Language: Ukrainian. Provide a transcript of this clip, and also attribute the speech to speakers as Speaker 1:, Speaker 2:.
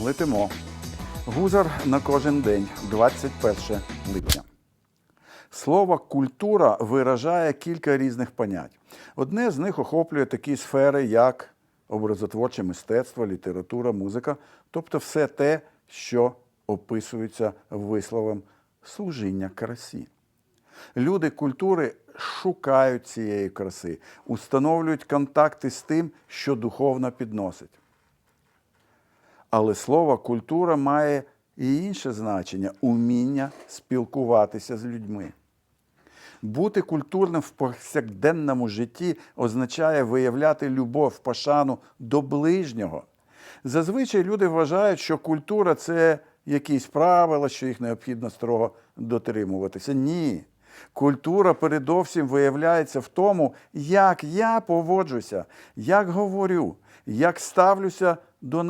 Speaker 1: Летимо. Гузар на кожен день, 21 липня. Слово культура виражає кілька різних понять. Одне з них охоплює такі сфери, як образотворче мистецтво, література, музика, тобто все те, що описується висловом служіння красі. Люди культури шукають цієї краси, установлюють контакти з тим, що духовно підносить. Але слово культура має і інше значення уміння спілкуватися з людьми. Бути культурним в повсякденному житті означає виявляти любов, пошану до ближнього. Зазвичай люди вважають, що культура це якісь правила, що їх необхідно строго дотримуватися. Ні. Культура передовсім виявляється в тому, як я поводжуся, як говорю, як ставлюся до